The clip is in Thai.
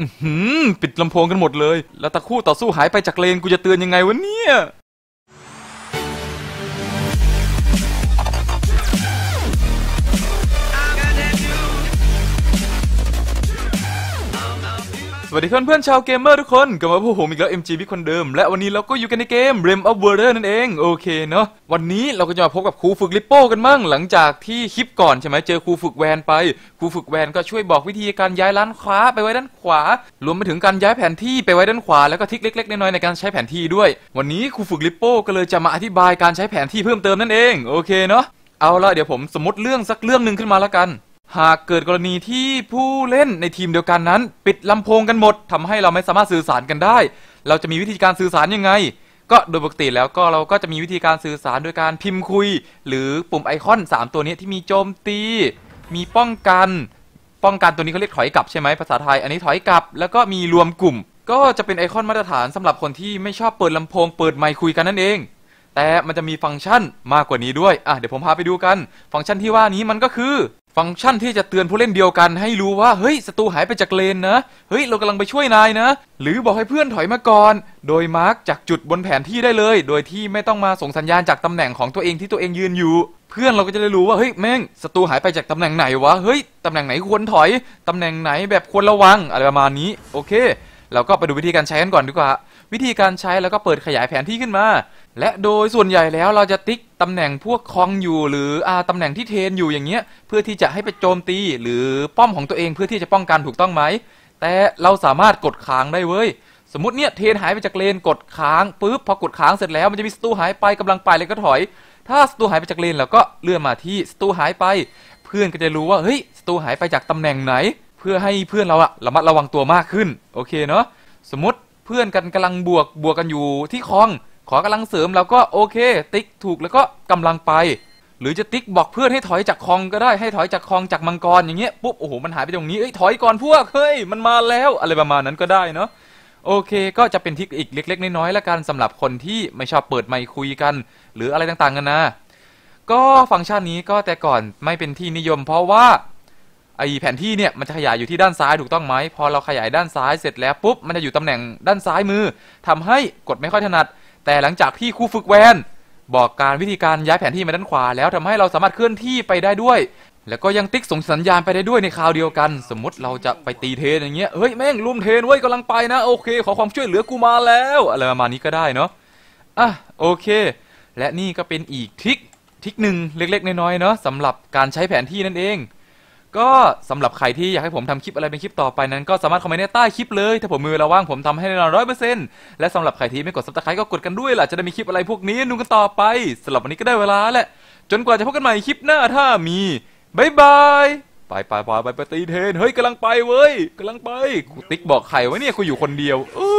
อื้อหือปิดลำโพงกันหมดเลย แล้วตะคู่ต่อสู้หายไปจากเลนกูจะเตือนยังไงวะเนี่ย วัสดีเพื่อนเพื่อนๆชาวเกมเมอร์ทุกคนกลับมาพบผมอีกแล้ว MG พี่คนเดิม และวันนี้เราก็อยู่กันในเกม Realm of Wonder นั่นเองโอเคเนาะวันนี้เราก็จะมาพบกับครูฝึกลิปโป้กันมั่งหลังจากที่คลิปก่อนใช่ไหมเจอครูฝึกแวนไปครูฝึกแวนก็ช่วยบอกวิธีการย้ายร้านค้าไปไว้ด้านขวา รวมไปถึงการย้ายแผนที่ไปไว้ด้านขวาแล้วก็ทิกเล็กๆน้อยๆในการใช้แผนที่ด้วย วันนี้ครูฝึกลิปโป้ก็เลยจะมาอธิบายการใช้แผนที่เพิ่มเติมนั่นเองโอเคเนาะเอาละเดี๋ยวผมสมมติเรื่องสักเรื่องหนึ่งขึ้นมาแล้วกัน หากเกิดกรณีที่ผู้เล่นในทีมเดียวกันนั้น ปิดลำโพงกันหมดทำให้เราไม่สามารถสื่อสารกันได้ เราจะมีวิธีการสื่อสารยังไง ก็โดยปกติแล้วก็เราก็จะมีวิธีการสื่อสารโดยการพิมพ์คุย หรือปุ่มไอคอน 3 ตัวนี้ที่มีโจมตี มีป้องกัน ป้องกันตัวนี้เขาเรียกถอยกลับใช่ไหมภาษาไทย อันนี้ถอยกลับ แล้วก็มีรวมกลุ่ม ก็จะเป็นไอคอนมาตรฐานสำหรับคนที่ไม่ชอบเปิดลำโพงเปิดไมค์คุยกันนั่นเอง แต่มันจะมีฟังก์ชันมากกว่านี้ด้วยอะเดี๋ยวผมพาไปดูกัน ฟังก์ชันที่ว่านี้มันก็คือ ฟังก์ชันที่จะเตือนผู้เล่นเดียวกันให้รู้ว่าเฮ้ยศัตรูหายไปจากเลนนะเฮ้ยเรากำลังไปช่วยนายนะ หรือบอกให้เพื่อนถอยมาก่อน โดยมาร์กจากจุดบนแผนที่ได้เลย โดยที่ไม่ต้องมาส่งสัญญาณจากตำแหน่งของตัวเองที่ตัวเองยืนอยู่ เพื่อนเราก็จะได้รู้ว่าเฮ้ยแม่งศัตรูหายไปจากตำแหน่งไหนวะเฮ้ยตำแหน่งไหนควรถอยตำแหน่งไหนแบบควรระวังอะไรประมาณนี้โอเคเราก็ไปดูวิธีการใช้กันก่อนดีกว่า วิธีการใช้แล้วก็เปิดขยายแผนที่ขึ้นมา และโดยส่วนใหญ่แล้วเราจะติ๊กตำแหน่งพวกคลองอยู่ หรืออาตำแหน่งที่เทนอยู่อย่างเงี้ยเพื่อที่จะให้ไปโจมตี หรือป้อมของตัวเองเพื่อที่จะป้องกันถูกต้องไหม แต่เราสามารถกดค้างได้เว้ย สมมติเนี่ยเทนหายไปจากเลนกดค้างปุ๊บพอกดค้างเสร็จแล้วมันจะมีศัตรูหายไปกำลังไปเลยก็ถอย ถ้าศัตรูหายไปจากเลนเราก็เลื่อนมาที่ศัตรูหายไป เพื่อนก็จะรู้ว่าเฮ้ยศัตรูหายไปจากตำแหน่งไหน เพื่อให้เพื่อนเราอะระมัดระวังตัวมากขึ้นโอเคเนาะสมมติเพื่อนกันกำลังบวกบวกกันอยู่ที่คลอง ขอกำลังเสริมเราก็โอเค ติ๊กถูกแล้วก็กำลังไป หรือจะติ๊กบอกเพื่อนให้ถอยจากคลองก็ได้ให้ถอยจากคลองจากมังกรอย่างเงี้ยปุ๊บโอ้โหมันหายไปตรงนี้เอ้ยถอยก่อนพวกเฮ้ยมันมาแล้วอะไรประมาณนั้นก็ได้เนาะโอเค ก็จะเป็นทิกอีกเล็ก ๆ น้อยๆแล้วกันสำหรับคนที่ไม่ชอบเปิดไมค์คุยกัน หรืออะไรต่างๆกันนะก็ฟังก์ชันนี้ก็แต่ก่อนไม่เป็นที่นิยม เพราะว่าไอแผนที่เนี่ยมันจะขยายอยู่ที่ด้านซ้ายถูกต้องไหมพอเราขยายด้านซ้ายเสร็จแล้วปุ๊บมันจะอยู่ตำแหน่งด้านซ้ายมือทำให้กดไม่ค่อยถนัด แต่หลังจากที่ครูฝึกแวนบอกการวิธีการย้ายแผนที่มาด้านขวา แล้วทำให้เราสามารถเคลื่อนที่ไปได้ด้วย แล้วก็ยังติ๊กส่งสัญญาณไปได้ด้วยในคราวเดียวกัน สมมติเราจะไปตีเทนอย่างเงี้ยเฮ้ยแม่งรุมเทนเว้ยกำลังไปนะโอเค ขอความช่วยเหลือกูมาแล้วอะไรประมาณนี้ก็ได้เนาะอะโอเค และนี่ก็เป็นอีกทริคทริคหนึ่งเล็กๆน้อยๆเนาะสำหรับการใช้แผนที่นั่นเอง ก็สำหรับใครที่อยากให้ผมทำคลิปอะไรเป็นคลิปต่อไปนั้นก็สามารถคอมเมนต์ในใต้คลิปเลย ถ้าผมมือเวลาว่างผมทำให้แน่นอนร้อยเปอร์เซ็นต์และสำหรับใครที่ไม่กดซับสไครต์ก็กดกันด้วยล่ะ จะได้มีคลิปอะไรพวกนี้ดูกันต่อไปสำหรับวันนี้ก็ได้เวลาแหละ จนกว่าจะพบกันใหม่คลิปหน้าถ้ามีบายบายไปไปไปไปไปตีเทนเฮ้ยกำลังไปเว้ยกำลังไปกูติ๊กบอกใครวะเนี่ยกูอยู่คนเดียวเอ้